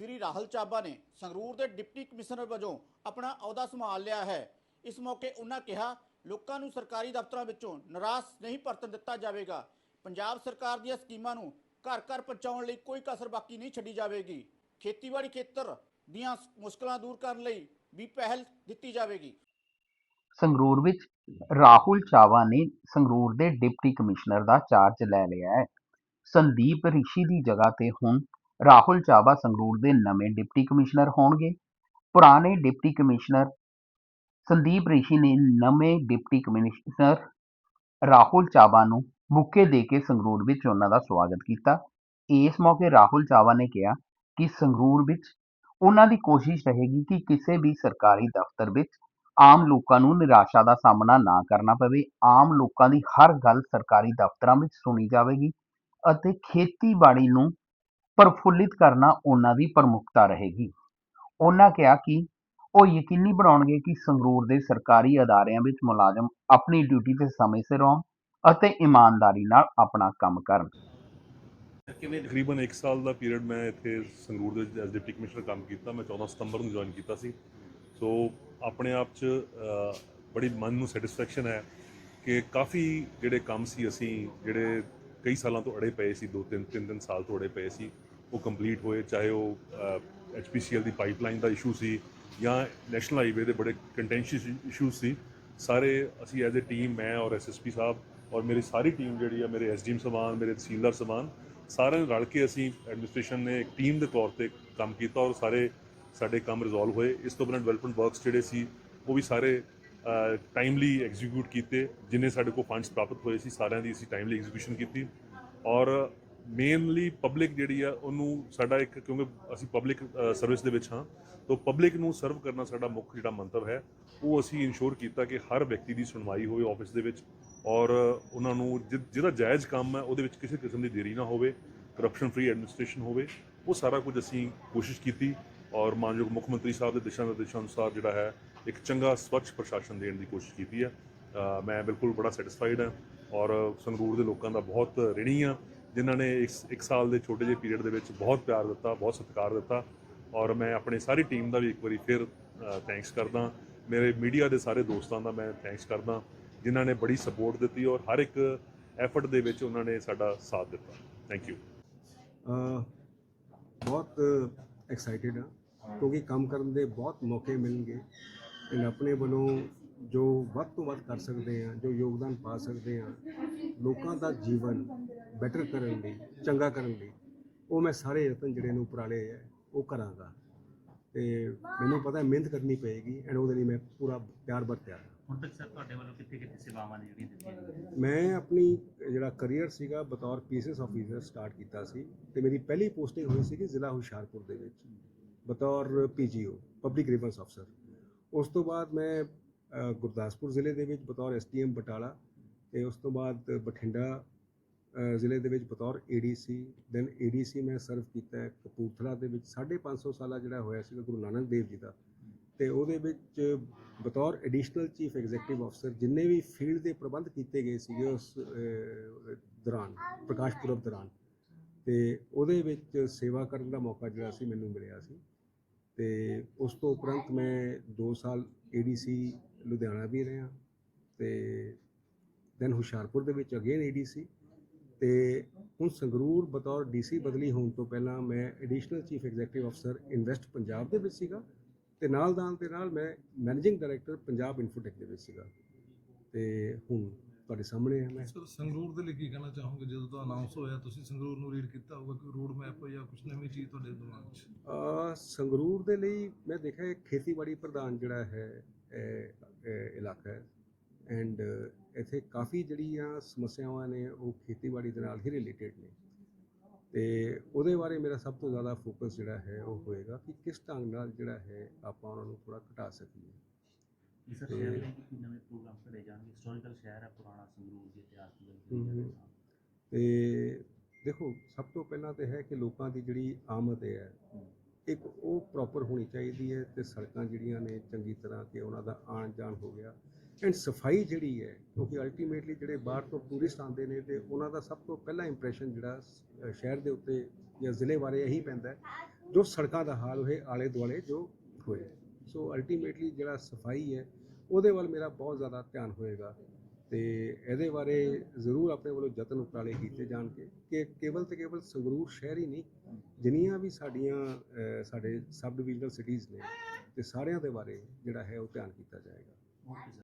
ਸ੍ਰੀ ਰਾਹੁਲ ਚਾਬਾ ਨੇ ਸੰਗਰੂਰ ਦੇ deputy commissioner ਵਜੋਂ ਆਪਣਾ ਅਹੁਦਾ ਸੰਭਾਲ ਲਿਆ ਹੈ। ਇਸ ਮੌਕੇ ਉਹਨਾਂ ਕਿਹਾ, ਲੋਕਾਂ ਨੂੰ ਸਰਕਾਰੀ ਦਫ਼ਤਰਾਂ ਵਿੱਚੋਂ ਨਿਰਾਸ਼ ਨਹੀਂ ਪਰਤਣ ਦਿੱਤਾ ਜਾਵੇਗਾ। ਪੰਜਾਬ ਸਰਕਾਰ ਦੀਆਂ ਸਕੀਮਾਂ ਨੂੰ ਘਰ ਘਰ ਪਹੁੰਚਾਉਣ ਲਈ ਕੋਈ ਕਸਰ ਬਾਕੀ ਨਹੀਂ ਛੱਡੀ ਜਾਵੇਗੀ। ਖੇਤੀਬਾੜੀ ਖੇਤਰ ਦੀਆਂ ਮੁਸ਼ਕਲਾਂ ਦੂਰ ਕਰਨ ਲਈ ਵੀ ਪਹਿਲ ਦਿੱਤੀ ਜਾਵੇਗੀ। ਸੰਗਰੂਰ ਵਿੱਚ ਰਾਹੁਲ ਚਾਵਾ ਨੇ ਸੰਗਰੂਰ ਦੇ ਡਿਪਟੀ ਕਮਿਸ਼ਨਰ ਦਾ ਚਾਰਜ ਲੈ ਲਿਆ ਹੈ। ਸੰਦੀਪ ਰਿਸ਼ੀ ਦੀ ਜਗ੍ਹਾ ਤੇ ਹੁਣ ਰਾਹੁਲ ਚਾਵਾ ਸੰਗਰੂਰ ਦੇ ਨਵੇਂ ਡਿਪਟੀ ਕਮਿਸ਼ਨਰ ਹੋਣਗੇ। ਪੁਰਾਣੇ ਡਿਪਟੀ ਕਮਿਸ਼ਨਰ ਸੰਦੀਪ ਰਿਸ਼ੀ ਨੇ ਨਵੇਂ ਡਿਪਟੀ ਕਮਿਸ਼ਨਰ ਰਾਹੁਲ ਚਾਵਾ ਨੂੰ ਮੁੱਕੇ ਦੇ ਕੇ ਸੰਗਰੂਰ ਵਿੱਚ ਉਹਨਾਂ ਦਾ ਸਵਾਗਤ ਕੀਤਾ। ਇਸ ਮੌਕੇ ਰਾਹੁਲ ਚਾਵਾ ਨੇ ਕਿਹਾ ਕਿ ਸੰਗਰੂਰ ਵਿੱਚ ਉਹਨਾਂ ਦੀ ਕੋਸ਼ਿਸ਼ ਰਹੇਗੀ ਕਿ ਕਿਸੇ ਵੀ ਸਰਕਾਰੀ ਦਫ਼ਤਰ ਵਿੱਚ ਆਮ ਲੋਕਾਂ ਨੂੰ ਨਿਰਾਸ਼ਾ ਦਾ ਸਾਹਮਣਾ ਨਾ ਕਰਨਾ ਪਵੇ। ਆਮ ਲੋਕਾਂ ਦੀ ਹਰ ਗੱਲ ਸਰਕਾਰੀ ਦਫ਼ਤਰਾਂ ਵਿੱਚ ਸੁਣੀ ਜਾਵੇਗੀ ਅਤੇ ਖੇਤੀਬਾੜੀ ਨੂੰ ਪ੍ਰਫੁੱਲਿਤ ਕਰਨਾ ਉਹਨਾਂ ਦੀ ਪ੍ਰਮੁੱਖਤਾ ਰਹੇਗੀ। ਉਹਨਾਂ ਕਿਹਾ ਕਿ ਉਹ ਯਕੀਨੀ ਬਣਾਉਣਗੇ ਕਿ ਸੰਗਰੂਰ ਦੇ ਸਰਕਾਰੀ ਅਦਾਰਿਆਂ ਵਿੱਚ ਮੁਲਾਜ਼ਮ ਆਪਣੀ ਡਿਊਟੀ ਤੇ ਸਮੇਂ ਸਿਰ ਆਉਣ ਅਤੇ ਇਮਾਨਦਾਰੀ ਨਾਲ ਆਪਣਾ ਕੰਮ ਕਰਨ। ਕਿਵੇਂ ਤਕਰੀਬਨ 1 ਸਾਲ ਦਾ ਪੀਰੀਅਡ ਮੈਂ ਇੱਥੇ ਸੰਗਰੂਰ ਦੇ ਵਿੱਚ ਐਜ਼ ਡਿਪਟੀ ਕਮਿਸ਼ਨਰ ਕੰਮ ਕੀਤਾ। ਮੈਂ 14 ਸਤੰਬਰ ਨੂੰ ਜੁਆਇਨ ਕੀਤਾ ਸੀ। ਸੋ ਆਪਣੇ ਆਪ 'ਚ ਬੜੀ ਮਨ ਨੂੰ ਸੈਟੀਸਫੈਕਸ਼ਨ ਹੈ ਕਿ ਕਾਫੀ ਜਿਹੜੇ ਕੰਮ ਸੀ ਅਸੀਂ, ਜਿਹੜੇ ਕਈ ਸਾਲਾਂ ਤੋਂ ਅੜੇ ਪਏ ਸੀ, ਦੋ ਤਿੰਨ ਤਿੰਨ ਤਿੰਨ ਸਾਲ ਤੋਂ ਅੜੇ ਪਏ ਸੀ ਉਹ ਕੰਪਲੀਟ ਹੋਏ, ਚਾਹੇ ਉਹ ਐਚਪੀਸੀਐਲ ਦੀ ਪਾਈਪਲਾਈਨ ਦਾ ਇਸ਼ੂ ਸੀ ਜਾਂ ਨੈਸ਼ਨਲ ਹਾਈਵੇ ਦੇ ਬੜੇ ਕੰਟੈਂਸ਼ੀਅਸ ਇਸ਼ੂ ਸੀ, ਸਾਰੇ ਅਸੀਂ ਐਜ਼ ਅ ਟੀਮ ਮੈਂ ਔਰ ਐਸਐਸਪੀ ਸਾਹਿਬ ਔਰ ਮੇਰੀ ਸਾਰੀ ਟੀਮ ਜਿਹੜੀ ਆ, ਮੇਰੇ ਐਸਡੀਐਮ ਸਮਾਨ, ਮੇਰੇ ਤਹਿਸੀਲਦਾਰ ਸਮਾਨ, ਸਾਰਿਆਂ ਨੇ ਰਲ ਕੇ ਅਸੀਂ ਐਡਮਿਨਿਸਟ੍ਰੇਸ਼ਨ ਨੇ ਇੱਕ ਟੀਮ ਦੇ ਤੌਰ ਤੇ ਕੰਮ ਕੀਤਾ ਔਰ ਸਾਰੇ ਸਾਡੇ ਕੰਮ ਰਿਜ਼ੋਲਵ ਹੋਏ। ਇਸ ਤੋਂ ਬਿਨਾਂ ਡਿਵੈਲਪਮੈਂਟ ਵਰਕਸ ਜਿਹੜੇ ਸੀ, ਉਹ ਵੀ ਸਾਰੇ ਟਾਈਮਲੀ ਐਗਜ਼ੀਕਿਊਟ ਕੀਤੇ, ਜਿੰਨੇ ਸਾਡੇ ਕੋਲ ਫੰਡਸ ਪ੍ਰਾਪਤ ਹੋਏ ਸੀ, ਸਾਰਿਆਂ ਦੀ ਅਸੀਂ ਟਾਈਮਲੀ ਐਗਜ਼ੀਕਿਊਸ਼ਨ ਕੀਤੀ ਔਰ ਮੇਨਲੀ ਪਬਲਿਕ ਜਿਹੜੀ ਆ, ਉਹਨੂੰ ਸਾਡਾ ਇੱਕ, ਕਿਉਂਕਿ ਅਸੀਂ ਪਬਲਿਕ ਸਰਵਿਸ ਦੇ ਵਿੱਚ ਹਾਂ, ਤਾਂ ਪਬਲਿਕ ਨੂੰ ਸਰਵ ਕਰਨਾ ਸਾਡਾ ਮੁੱਖ ਜਿਹੜਾ ਮੰਤਵ ਹੈ, ਉਹ ਅਸੀਂ ਇਨਸ਼ੋਰ ਕੀਤਾ ਕਿ ਹਰ ਵਿਅਕਤੀ ਦੀ ਸੁਣਵਾਈ ਹੋਵੇ ਆਫਿਸ ਦੇ ਵਿੱਚ ਔਰ ਉਹਨਾਂ ਨੂੰ ਜਿ- ਜਿਹਦਾ ਜਾਇਜ਼ ਕੰਮ ਹੈ, ਉਹਦੇ ਵਿੱਚ ਕਿਸੇ ਕਿਸਮ ਦੀ ਦੇਰੀ ਨਾ ਹੋਵੇ ਕਰਪਸ਼ਨ ਫ੍ਰੀ ਐਡਮਿਨਿਸਟ੍ਰੇਸ਼ਨ ਹੋਵੇ, ਉਹ ਸਾਰਾ ਕੁਝ ਅਸੀਂ ਕੋਸ਼ਿਸ਼ ਕੀਤੀ ਔਰ ਮਾਨਯੋਗ ਮੁੱਖ ਮੰਤਰੀ ਸਾਹਿਬ ਦੇ ਦਿਸ਼ਾ ਨਿਰਦੇਸ਼ਾਂ ਅਨੁਸਾਰ ਜਿਹੜਾ ਹੈ, ਇੱਕ ਚੰਗਾ ਸਵੱਛ ਪ੍ਰਸ਼ਾਸਨ ਦੇਣ ਦੀ ਕੋਸ਼ਿਸ਼ ਕੀਤੀ ਹੈ। ਮੈਂ ਬਿਲਕੁਲ ਬੜਾ ਸੈਟੀਸਫਾਈਡ ਹਾਂ ਔਰ ਸੰਗਰੂਰ ਦੇ ਲੋਕਾਂ ਦਾ ਬਹੁਤ ਰਿਣੀ ਆ ਜਿਨ੍ਹਾਂ ਨੇ ਇਸ ਇੱਕ ਸਾਲ ਦੇ ਛੋਟੇ ਜਿਹੇ ਪੀਰੀਅਡ ਦੇ ਵਿੱਚ ਬਹੁਤ ਪਿਆਰ ਦਿੱਤਾ, ਬਹੁਤ ਸਤਿਕਾਰ ਦਿੱਤਾ ਔਰ ਮੈਂ ਆਪਣੀ ਸਾਰੀ ਟੀਮ ਦਾ ਵੀ ਇੱਕ ਵਾਰੀ ਫਿਰ ਥੈਂਕਸ ਕਰਦਾ। ਮੇਰੇ ਮੀਡੀਆ ਦੇ ਸਾਰੇ ਦੋਸਤਾਂ ਦਾ ਮੈਂ ਥੈਂਕਸ ਕਰਦਾ, ਜਿਨ੍ਹਾਂ ਨੇ ਬੜੀ ਸਪੋਰਟ ਦਿੱਤੀ ਔਰ ਹਰ ਇੱਕ ਐਫਰਟ ਦੇ ਵਿੱਚ ਉਹਨਾਂ ਨੇ ਸਾਡਾ ਸਾਥ ਦਿੱਤਾ। ਥੈਂਕ ਯੂ ਬਹੁਤ ਐਕਸਾਈਟਿਡ ਹਾਂ, ਕਿਉਂਕਿ ਕੰਮ ਕਰਨ ਦੇ ਬਹੁਤ ਮੌਕੇ ਮਿਲਣਗੇ ਤੇ ਆਪਣੇ ਵੱਲੋਂ ਜੋ ਵੱਧ ਤੋਂ ਵੱਧ ਕਰ ਸਕਦੇ ਹਾਂ, ਜੋ ਯੋਗਦਾਨ ਪਾ ਸਕਦੇ ਹਾਂ, ਲੋਕਾਂ ਦਾ ਜੀਵਨ ਬੈਟਰ ਕਰਨ ਲਈ ਚੰਗਾ ਕਰਨ ਲਈ ਉਹ ਮੈਂ ਸਾਰੇ ਯਤਨ ਜਿਹੜੇ ਨੂੰ ਉਪਰਾਲੇ ਹੈ ਉਹ ਕਰਾਂਗਾ। ਤੇ ਮੈਨੂੰ ਪਤਾ ਹੈ ਮਿਹਨਤ ਕਰਨੀ ਪਏਗੀ ਐਂਡ ਉਹਦੇ ਲਈ ਮੈਂ ਪੂਰਾ ਪਿਆਰ ਹਾਂ। ਹੁਣ ਤੱਕ ਸਰ ਤੁਹਾਡੇ ਵੱਲੋਂ ਕਿੱਥੇ ਕਿੱਥੇ ਸੇਵਾਵਾਂ ਨੇ ਜਿਹੜੀਆਂ ਦਿੱਤੀਆਂ ਗਈਆਂ ਮੈਂ ਆਪਣੀ ਜਿਹੜਾ ਕੈਰੀਅਰ ਸੀਗਾ ਬਤੌਰ ਪੀਸੀਐਸ ਆਫੀਸਰ ਸਟਾਰਟ ਕੀਤਾ ਸੀ ਤੇ ਮੇਰੀ ਪਹਿਲੀ ਪੋਸਟਿੰਗ ਹੋਈ ਸੀਗੀ ਜ਼ਿਲ੍ਹਾ ਹੁਸ਼ਿਆਰਪੁਰ ਦੇ ਵਿੱਚ ਬਤੌਰ ਪੀਜੀਓ ਪਬਲਿਕ ਗ੍ਰੀਵੈਂਸ ਅਫਸਰ ਉਸ ਤੋਂ ਬਾਅਦ ਮੈਂ ਅ, ਗੁਰਦਾਸਪੁਰ ਜ਼ਿਲ੍ਹੇ ਦੇ ਵਿੱਚ ਬਤੌਰ ਐਸਟੀਐਮ ਬਟਾਲਾ ਤੇ ਉਸ ਤੋਂ ਬਾਅਦ ਬਠਿੰਡਾ ਜ਼ਿਲ੍ਹੇ ਦੇ ਵਿੱਚ ਬਤੌਰ ਏਡੀਸੀ ਦੈਨ ਏਡੀਸੀ ਮੈਂ ਸਰਵ ਕੀਤਾ ਹੈ ਕਪੂਰਥਲਾ ਦੇ ਵਿੱਚ। 550 ਸਾਲਾ ਜਿਹੜਾ ਹੋਇਆ ਸੀਗਾ ਗੁਰੂ ਨਾਨਕ ਦੇਵ ਜੀ ਦਾ। ਤੇ ਉਹਦੇ ਵਿੱਚ ਬਤੌਰ ਐਡੀਸ਼ਨਲ ਚੀਫ ਐਗਜ਼ੀਕਟਿਵ ਅਫਸਰ ਜਿੰਨੇ ਵੀ ਫੀਲਡ ਦੇ ਪ੍ਰਬੰਧ ਕੀਤੇ ਗਏ ਸੀਗੇ ਉਸ ਦੌਰਾਨ, ਪ੍ਰਕਾਸ਼ ਪੁਰਬ ਦੌਰਾਨ। ਤੇ ਉਹਦੇ ਵਿੱਚ ਸੇਵਾ ਕਰਨ ਦਾ ਮੌਕਾ ਜਿਹੜਾ ਸੀ ਮੈਨੂੰ ਮਿਲਿਆ ਸੀ। ਤੇ ਉਸ ਤੋਂ ਉਪਰੰਤ ਮੈਂ 2 ਸਾਲ ਏਡੀਸੀ ਲੁਧਿਆਣਾ ਵੀ ਰਿਹਾ। ਤੇ ਦੈਨ ਹੁਸ਼ਿਆਰਪੁਰ ਦੇ ਵਿੱਚ ਅਗੇਨ ਏਡੀਸੀ ਤੇ ਹੁਣ ਸੰਗਰੂਰ ਬਤੌਰ ਡੀਸੀ ਬਦਲੀ ਹੋਣ ਤੋਂ ਪਹਿਲਾਂ ਮੈਂ ਐਡੀਸ਼ਨਲ ਚੀਫ ਐਗਜ਼ੀਕਟਿਵ ਅਫਸਰ ਇਨਵੈਸਟ ਪੰਜਾਬ ਦੇ ਵਿੱਚ ਸੀਗਾ ਤੇ ਨਾਲ ਨਾਲ ਦੇ ਨਾਲ ਮੈਂ ਮੈਨੇਜਿੰਗ ਡਾਇਰੈਕਟਰ ਪੰਜਾਬ ਇਨਫੋਟੈਕ ਦੇ ਵਿੱਚ ਸੀਗਾ। ਤੇ ਹੁਣ ਤੁਹਾਡੇ ਸਾਹਮਣੇ ਹੈ ਮੈਂ। ਸਰ ਸੰਗਰੂਰ ਦੇ ਲਈ ਕੀ ਕਹਿਣਾ ਚਾਹੋਗੇ? ਜਦੋਂ ਤੋਂ ਅਨਾਉਂਸ ਹੋਇਆ ਤੁਸੀਂ ਸੰਗਰੂਰ ਨੂੰ ਰੀਡ ਕੀਤਾ ਹੋਊਗਾ ਕਿ ਰੋਡ ਮੈਪ ਜਾਂ ਕੁਝ ਨਵੀਂ ਚੀਜ਼ ਤੁਹਾਡੇ ਦਿਮਾਗ 'ਚ? ਅਹ ਸੰਗਰੂਰ ਦੇ ਲਈ ਮੈਂ ਦੇਖਿਆ ਇਹ ਖੇਤੀਬਾੜੀ ਪ੍ਰਧਾਨ ਜਿਹੜਾ ਹੈ ਇਲਾਕਾ ਹੈ। ਐਂਡ ਇੱਥੇ ਕਾਫੀ ਜਿਹੜੀਆਂ ਸਮੱਸਿਆਵਾਂ ਨੇ ਉਹ ਖੇਤੀਬਾੜੀ ਦੇ ਨਾਲ ਹੀ ਰਿਲੇਟਡ ਨੇ। ਤੇ ਉਹਦੇ ਬਾਰੇ ਮੇਰਾ ਸਭ ਤੋਂ ਜ਼ਿਆਦਾ ਫੋਕਸ ਜਿਹੜਾ ਹੈ ਉਹ ਹੋਏਗਾ ਕਿ ਕਿਸ ਢੰਗ ਨਾਲ ਜਿਹੜਾ ਹੈ ਆਪਾਂ ਉਹਨਾਂ ਨੂੰ ਥੋੜਾ ਘਟਾ ਸਕੀਏ। ਇਸ ਤੇ- ਸ਼ਹਿਰ ਦੇ ਕੀ ਨਵੇਂ ਪ੍ਰੋਗਰਾਮ ਘੜੇ ਜਾਣਗੇ। ਹਿਸਟੋਰੀਕਲ ਸ਼ਹਿਰ ਹੈ ਪੁਰਾਣਾ ਸੰਗਰੂਰ ਦੇ ਇਤਿਹਾਸ ਦੀ। ਤਾਂ। ਦੇਖੋ ਸਭ ਤੋਂ ਪਹਿਲਾਂ ਤੇ ਹੈ ਕਿ ਲੋਕਾਂ ਦੀ ਜਿਹੜੀ ਆਮਦ ਹੈ ਇੱਕ ਉਹ ਪ੍ਰੋਪਰ ਹੋਣੀ ਚਾਹੀਦੀ ਹੈ ਤੇ ਸੜਕਾਂ ਜਿਹੜੀਆਂ ਨੇ ਚੰਗੀ ਤਰ੍ਹਾਂ ਕਿ ਉਹਨਾਂ ਦਾ ਆਉਣ ਜਾਣ ਹੋ ਗਿਆ। ਐਂਡ ਸਫ਼ਾਈ ਜਿਹੜੀ ਹੈ, ਕਿਉਂਕਿ ਅਲਟੀਮੇਟਲੀ ਜਿਹੜੇ ਬਾਹਰ ਤੋਂ ਟੂਰਿਸਟ ਆਉਂਦੇ ਨੇ ਤੇ ਉਹਨਾਂ ਦਾ ਸਭ ਤੋਂ ਪਹਿਲਾ ਇੰਪ੍ਰੈਸ਼ਨ ਜਿਹੜਾ ਸ਼ਹਿਰ ਦੇ ਉੱਤੇ ਜਾਂ ਜ਼ਿਲ੍ਹੇ ਬਾਰੇ ਇਹੀ ਪੈਂਦਾ ਹੈ, ਜੋ ਸੜਕਾਂ ਦਾ ਹਾਲ ਹੋਏ, ਆਲੇ ਦੁਆਲੇ ਜੋ ਹੋਏ। ਸੋ ਅਲਟੀਮੇਟਲੀ ਜਿਹੜਾ ਸਫ਼ਾਈ ਹੈ, ਉਹਦੇ ਵੱਲ ਮੇਰਾ ਬਹੁਤ ਜ਼ਿਆਦਾ ਧਿਆਨ ਹੋਏਗਾ ਤੇ ਇਹਦੇ ਬਾਰੇ ਜ਼ਰੂਰ ਆਪਣੇ ਵੱਲੋਂ ਯਤਨ ਉਪਰਾਲੇ ਕੀਤੇ ਜਾਣਗੇ ਕਿ ਕੇਵਲ ਤੇ ਕੇਵਲ ਸੰਗਰੂਰ ਸ਼ਹਿਰ ਹੀ ਨਹੀਂ, ਜਿੰਨੀਆਂ ਵੀ ਸਾਡੀਆਂ ਸਾਡੇ ਸਬ ਡਿਵੀਜ਼ਨਲ ਸਿਟੀਜ਼ ਨੇ ਤੇ ਸਾਰਿਆਂ ਦੇ ਬਾਰੇ ਜਿਹੜਾ ਹੈ ਉਹ ਧਿਆਨ ਕੀਤਾ ਜਾਏਗਾ।